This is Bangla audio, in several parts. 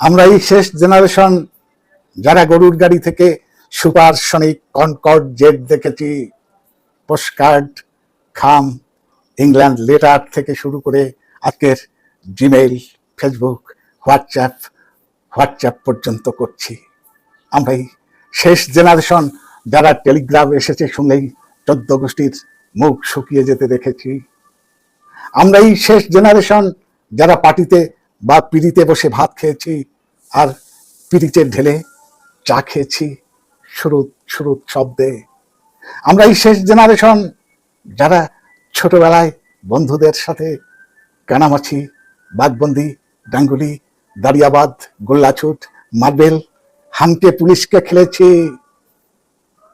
আমরা এই শেষ জেনারেশন যারা গরুর গাড়ি থেকে সুপারসনিক কনকর্ড জেট দেখেছি পোস্টকার্ড খাম ইংল্যান্ড লেটার থেকে শুরু করে আজকের জিমেইল ফেসবুক হোয়াটসঅ্যাপ হোয়াটসঅ্যাপ পর্যন্ত করছি। আমরা এই শেষ জেনারেশন যারা টেলিগ্রাম এসেছে শুনলেই চোদ্দ গোষ্ঠীর মুখ শুকিয়ে যেতে দেখেছি। আমরা এই শেষ জেনারেশন যারা পার্টিতে বা পিড়িতে বসে ভাত খেয়েছি, আর পিড়িতে ঢেলে চা খেয়েছি, সুরুত সুরুত শব্দে। আমরা এই শেষ জেনারেশন যারা ছোটবেলায় বন্ধুদের সাথে কানামাছি, বাঘবন্দি, ডাঙ্গুলি, দাঁড়িয়াবাদ, গোল্লাছুট, মার্বেল হামকে পুলিশকে খেলেছি।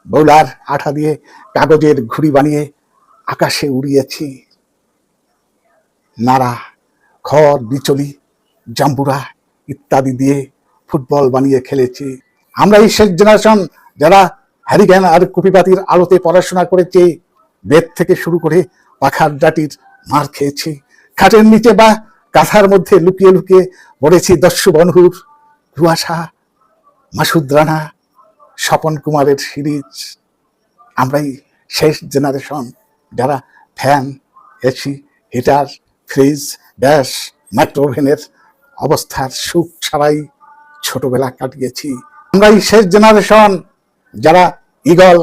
বৌলার আঠা দিয়ে কাগজের ঘুড়ি বানিয়ে আকাশে উড়িয়েছি। নাড়া খড়, বিচলি জাম্বুরা ইত্যাদি দিয়ে ফুটবল বানিয়ে খেলেছি। আমরা এই শেষ জেনারেশন যারা হ্যারিকেন আর কুপিপাতির আলোতে পড়াশোনা করেছি, বেদ থেকে শুরু করে পাখার ডাটির মার খেয়েছি। খাটের নিচে বা কাঁথার মধ্যে লুকিয়ে লুকিয়ে পড়েছি দস্যু বনহুর রুয়াশা মাসুদ রানা, স্বপন কুমারের সিরিজ। আমরাই শেষ জেনারেশন যারা fan AC heater fridge gas মাইক্রোওভেনের অবস্থার সুখ ছাড়াই ছোটবেলা কাটিয়েছি। আমরাই শেষ জেনারেশন যারা ইগল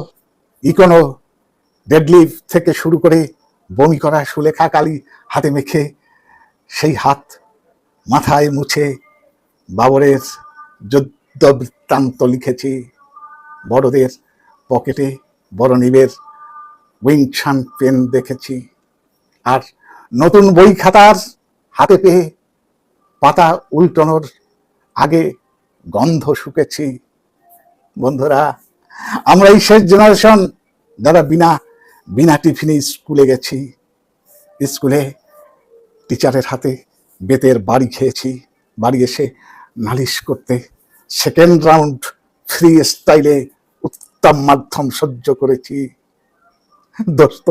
ইকোনো ডেডলিফ থেকে শুরু করে বমি করা সুলেখা কালি হাতে মেখে সেই হাত মাথায় মুছে বাবরের যুদ্ধ বৃত্তান্ত লিখেছি। বড়দের পকেটে বড় নিবের উইংশান পেন দেখেছি। আর নতুন বই খাতার হাতে পেয়ে পাতা উল্টানোর আগে গন্ধ শুকেছি। বন্ধুরা, আমরা এই শেষ জেনারেশন যারা বিনা বিনা টিফিনে স্কুলে গেছি। স্কুলে টিচারের হাতে বেতের বাড়ি খেয়েছি। বাড়ি এসে নালিশ করতে সেকেন্ড রাউন্ড ফ্রি স্টাইলে উত্তম মাধ্যম সহ্য করেছি। দোস্ত,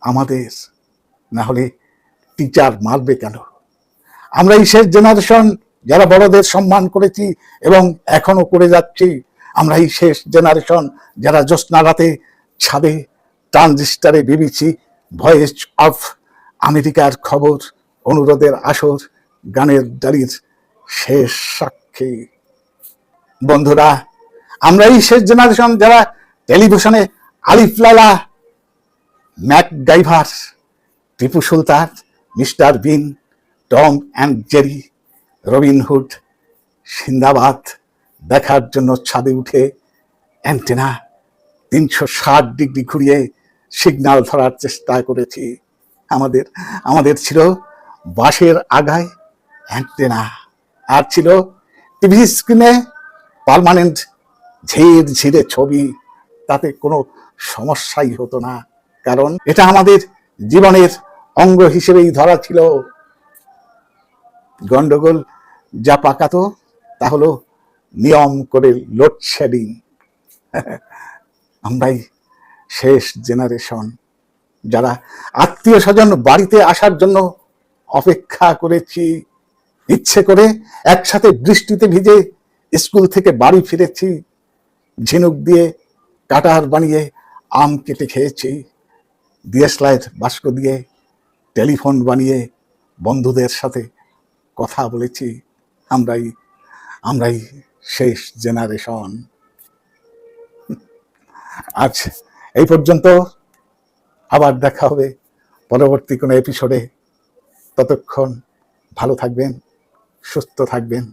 আমাদের। না হলে টিচার মারবে কেন? আমরা এই শেষ জেনারেশন, যারা বড়দের সম্মান করেছি এবং এখনও করে যাচ্ছি, আমরা এই শেষ জেনারেশন, যারা জ্যোৎস্না রাতে ছাদে ট্রানজিস্টারে বিবিছি ভয়েস অফ আমেরিকার খবর, অনুরোধের আসর, গানের ডালির শেষ সাক্ষী। বন্ধুরা, আমরা এই শেষ জেনারেশন, যারা টেলিভিশনে Alif Laila MacGyver Tipu Sultan, Mister Bean Tom and Jerry Robin Hood Sinbad, দেখার জন্য ছাদে উঠে অ্যান্টেনা তিনশো ষাট ডিগ্রি ঘুরিয়ে সিগনাল ধরার চেষ্টা করেছি। আমাদের আমাদের ছিল বাঁশের আগায় অ্যান্টেনা আর ছিল টিভি স্ক্রিনে পার্মানেন্ট ঝির ঝিরে ছবি। তাতে কোনো সমস্যাই হতো না, কারণ এটা আমাদের জীবনের অঙ্গ হিসেবেই ধরা ছিল। গন্ডগোল যা পাকাতো, তা হলো নিয়ম করে লোডশেডিং আমরাই শেষ জেনারেশন যারা আত্মীয় স্বজন বাড়িতে আসার জন্য অপেক্ষা করেছি, ইচ্ছে করে একসাথে বৃষ্টিতে ভিজে স্কুল থেকে বাড়ি ফিরেছি, ঝিনুক দিয়ে কাটার বানিয়ে আম কেটে খেয়েছি ডিএসলাইট বাস্ক দিয়ে টেলিফোন বানিয়ে বন্ধুদের সাথে কথা বলেছি, আমরাই আমরাই শেষ জেনারেশন আজ এই পর্যন্ত আবার দেখা হবে পরবর্তী কোনো এপিসোডে ততক্ষণ ভালো থাকবেন, সুস্থ থাকবেন।